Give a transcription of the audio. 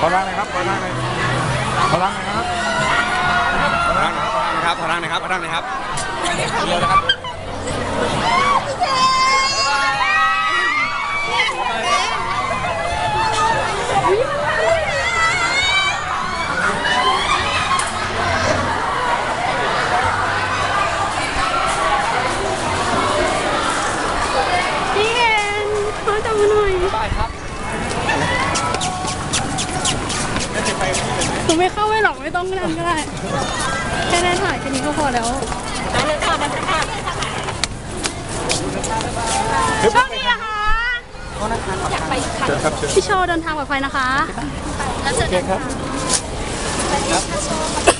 ทางนะครับขอทางหน่อยครับขอทางหน่อยขอทางหน่อยนะครับนะครับขอทางหนะครับขอทางหนะครับพี่เอนขอจับมือหน่อยหนู ไม่เข้าไปหรอกไม่ต้องนั่นก็ได้แค่ได้ถ่ายแค่นี้ก็พอแล้วโชคดีนะคะเชิญครับเชิญพี่โชว์เดินทางปลอดภัยนะคะ แล้วเจอกันค่ะ ค